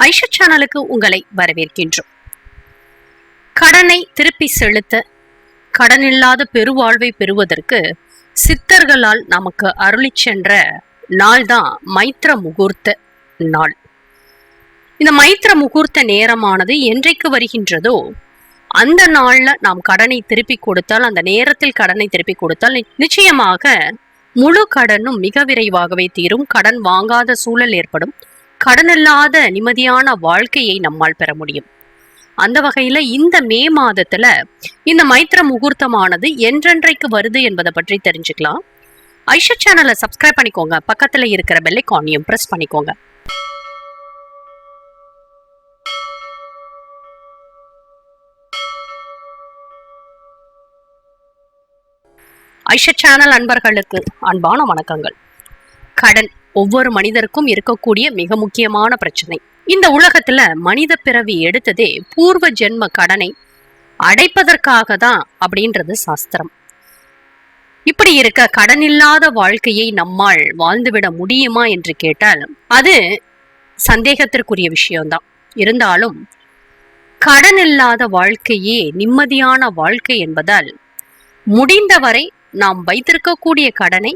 ஐஷா சேனலுக்கு உங்களை வரவேற்கின்றோம். கடனை திருப்பி செலுத்த கடனில்லாத பெருவாழ்வை பெறுவதற்கு சித்தர்களால் நமக்கு அருளி சென்ற நாள்தான் மைத்ர முகூர்த்த நாள். இந்த மைத்ர முகூர்த்த நேரமானது என்றைக்கு வருகின்றதோ அந்த நாள்ல நாம் கடனை திருப்பி கொடுத்தால் அந்த நேரத்தில் கடனை திருப்பி கொடுத்தால் நிச்சயமாக முழு கடனும் மிக விரைவாகவே தீரும். கடன் வாங்காத சூழல் ஏற்படும். கடனில்லாத நிம்மதியான வாழ்க்கையை நம்மால் பெற முடியும். அந்த வகையில இந்த மே மாதத்துல இந்த மைத்ர முகூர்த்தமானது என்றென்றைக்கு வருது என்பதை பற்றி தெரிஞ்சுக்கலாம். ஐஷா சேனலை சப்ஸ்கிரைப் பண்ணிக்கோங்க. பக்கத்துல இருக்கிற பெல்லைக்கானையும் பிரஸ் பண்ணிக்கோங்க. ஐஷா சேனல் அன்பர்களுக்கு அன்பான வணக்கங்கள். கடன் ஒவ்வொரு மனிதருக்கும் இருக்கக்கூடிய மிக முக்கியமான பிரச்சனை. இந்த உலகத்துல மனித பிறவி எடுத்ததே பூர்வ ஜென்ம கடனை அடைப்பதற்காக தான் அப்படின்றது சாஸ்திரம். இப்படி இருக்க கடனில்லாத வாழ்க்கையை நம்மால் வாழ்ந்துவிட முடியுமா என்று கேட்டால் அது சந்தேகத்திற்குரிய விஷயம்தான். இருந்தாலும் கடன் இல்லாத வாழ்க்கையே நிம்மதியான வாழ்க்கை என்பதால் முடிந்தவரை நாம் வைத்திருக்கக்கூடிய கடனை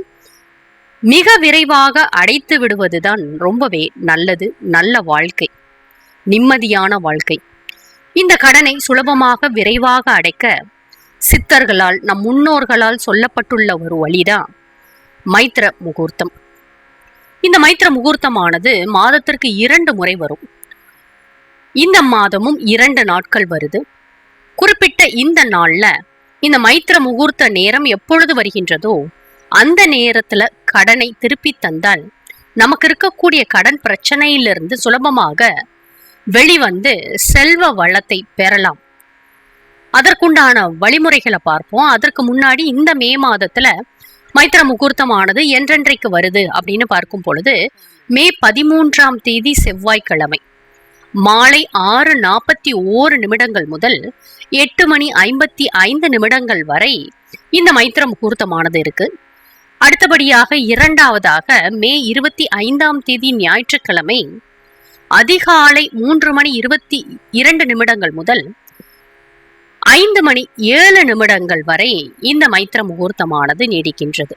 மிக விரைவாக அடைத்து விடுவதுதான் ரொம்பவே நல்லது நல்ல வாழ்க்கை நிம்மதியான வாழ்க்கை. இந்த கடனை சுலபமாக விரைவாக அடைக்க சித்தர்களால் நம் முன்னோர்களால் சொல்லப்பட்டுள்ள ஒரு வழிதான் மைத்ர முகூர்த்தம். இந்த மைத்ர முகூர்த்தமானது மாதத்திற்கு இரண்டு முறை வரும். இந்த மாதமும் இரண்டு நாட்கள் வருது. குறிப்பிட்ட இந்த நாளில் இந்த மைத்ர முகூர்த்த நேரம் எப்பொழுது வருகின்றதோ அந்த நேரத்துல கடனை திருப்பி தந்தால் நமக்கு இருக்கக்கூடிய கடன் பிரச்சனையிலிருந்து சுலபமாக வெளிவந்து செல்வ வளத்தை பெறலாம். அதற்குண்டான வழிமுறைகளை பார்ப்போம். அதற்கு முன்னாடி இந்த மே மாதத்துல மைத்திர முகூர்த்தமானது என்றென்றைக்கு வருது அப்படின்னு பார்க்கும் பொழுது மே பதிமூன்றாம் தேதி செவ்வாய்க்கிழமை மாலை ஆறு நாற்பத்தி ஓரு நிமிடங்கள் முதல் எட்டு மணி ஐம்பத்தி ஐந்து நிமிடங்கள் வரை இந்த மைத்திர முகூர்த்தமானது இருக்கு. அடுத்தபடியாக இரண்டாவதாக மே இருபத்தி ஐந்தாம் தேதி ஞாயிற்றுக்கிழமை அதிகாலை மூன்று மணி இருபத்தி இரண்டு நிமிடங்கள் முதல் ஐந்து மணி ஏழு நிமிடங்கள் வரை இந்த மைத்திர முகூர்த்தமானது நீடிக்கின்றது.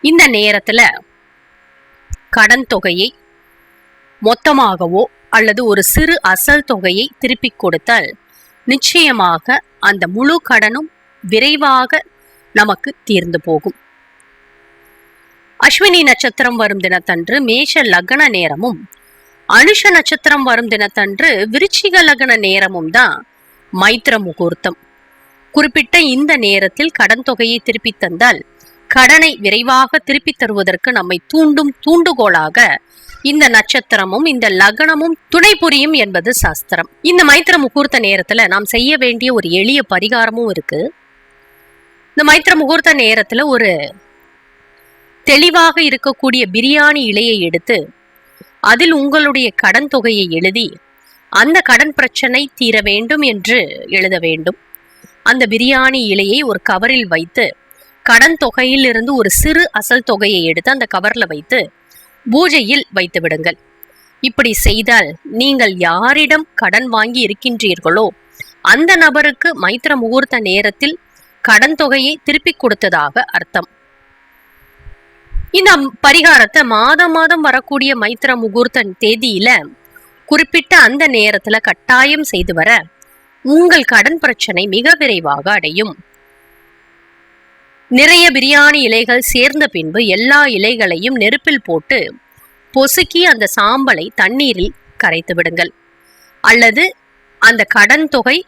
இந்த நேரத்துல கடன் தொகையை மொத்தமாகவோ அல்லது ஒரு சிறு அசல் தொகையை திருப்பி கொடுத்தால் நிச்சயமாக அந்த முழு கடனும் விரைவாக நமக்கு தீர்ந்து போகும். அஸ்வினி நட்சத்திரம் வரும் தினத்தன்று மேஷ லக்ன நேரமும் அனுஷ நட்சத்திரம் வரும் தினத்தன்று விருச்சிக லக்ன நேரமும் தான் மைத்திர முகூர்த்தம். குறிப்பிட்ட இந்த நேரத்தில் கடன் தொகையை திருப்பி தந்தால் கடனை விரைவாக திருப்பி தருவதற்கு நம்மை தூண்டும் தூண்டுகோலாக இந்த நட்சத்திரமும் இந்த லக்னமும் துணை புரியும் என்பது சாஸ்திரம். இந்த மைத்திர முகூர்த்த நேரத்துல நாம் செய்ய வேண்டிய ஒரு எளிய பரிகாரமும் இருக்கு. இந்த மைத்திர முகூர்த்த நேரத்துல ஒரு தெளிவாக இருக்கக்கூடிய பிரியாணி இலையை எடுத்து அதில் உங்களுடைய கடன் தொகையை எழுதி அந்த கடன் பிரச்சனை தீர வேண்டும் என்று எழுத வேண்டும். அந்த பிரியாணி இலையை ஒரு கவரில் வைத்து கடன் தொகையிலிருந்து ஒரு சிறு அசல் தொகையை எடுத்து அந்த கவர்ல வைத்து பூஜையில் வைத்து விடுங்கள். இப்படி செய்தால் நீங்கள் யாரிடம் கடன் வாங்கி இருக்கின்றீர்களோ அந்த நபருக்கு மைத்திர முகூர்த்த நேரத்தில் கடன் தொகையை திருப்பி கொடுத்ததாக அர்த்தம். இந்த பரிகாரத்தை மாதம் மாதம் வரக்கூடிய மைத்திர முகூர்த்த தேதியில குறிப்பிட்ட அந்த நேரத்துல கட்டாயம் செய்து வர உங்கள் கடன் பிரச்சனை மிக விரைவாக அடையும். நிறைய பிரியாணி இலைகள் சேர்ந்த பின்பு எல்லா இலைகளையும் நெருப்பில் போட்டு பொசுக்கி அந்த சாம்பலை தண்ணீரில் கரைத்து விடுங்கள். அல்லது அந்த கடன் தொகை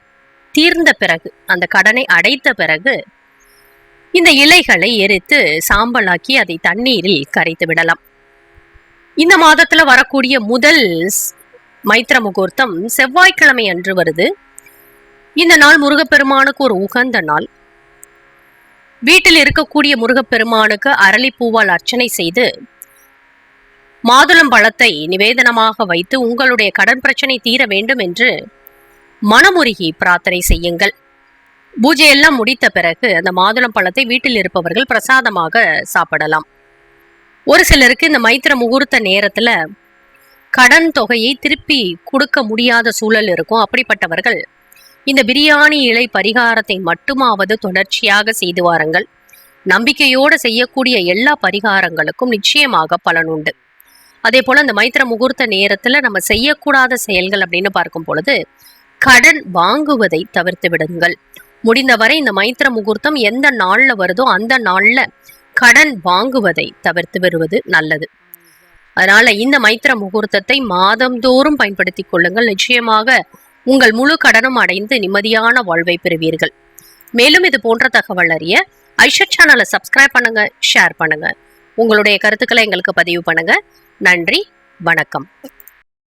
தீர்ந்த பிறகு அந்த கடனை அடைத்த பிறகு இந்த இலைகளை எரித்து சாம்பலாக்கி அதை தண்ணீரில் கரைத்து விடலாம். இந்த மாதத்துல வரக்கூடிய முதல் மைத்திர முகூர்த்தம் செவ்வாய்க்கிழமை அன்று வருது. இந்த நாள் முருகப்பெருமானுக்கு ஒரு உகந்த நாள். வீட்டில் இருக்கக்கூடிய முருகப்பெருமானுக்கு அரளிப்பூவால் அர்ச்சனை செய்து மாதுளம் பழத்தை நிவேதனமாக வைத்து உங்களுடைய கடன் பிரச்சனை தீர வேண்டும் என்று மனமுருகி பிரார்த்தனை செய்யுங்கள். பூஜையெல்லாம் முடித்த பிறகு அந்த மாதுளம் பழத்தை வீட்டில் இருப்பவர்கள் பிரசாதமாக சாப்பிடலாம். ஒரு சிலருக்கு இந்த மைத்திர முகூர்த்த நேரத்துல கடன் தொகையை திருப்பி கொடுக்க முடியாத சூழல் இருக்கும். அப்படிப்பட்டவர்கள் இந்த பிரியாணி இலை பரிகாரத்தை மட்டுமாவது தொடர்ச்சியாக செய்து வாருங்கள். நம்பிக்கையோடு செய்யக்கூடிய எல்லா பரிகாரங்களுக்கும் நிச்சயமாக பலன் உண்டு. அதே போல இந்த மைத்திர முகூர்த்த நேரத்துல நம்ம செய்யக்கூடாத செயல்கள் அப்படின்னு பார்க்கும் பொழுது கடன் வாங்குவதை தவிர்த்து விடுங்கள். முடிந்தவரை இந்த மைத்திர முகூர்த்தம் எந்த நாள்ல வருதோ அந்த நாள்ல கடன் வாங்குவதை தவிர்த்து வருவது நல்லது. அதனால இந்த மைத்திர முகூர்த்தத்தை மாதந்தோறும் பயன்படுத்திக் கொள்ளுங்கள். நிச்சயமாக உங்கள் முழு கடனும் அடைந்து நிம்மதியான வாழ்வை பெறுவீர்கள். மேலும் இது போன்ற தகவல் அறிய ஐஷட் சேனலை சப்ஸ்கிரைப் பண்ணுங்க ஷேர் பண்ணுங்க. உங்களுடைய கருத்துக்களை எங்களுக்கு பதிவு பண்ணுங்க. நன்றி வணக்கம்.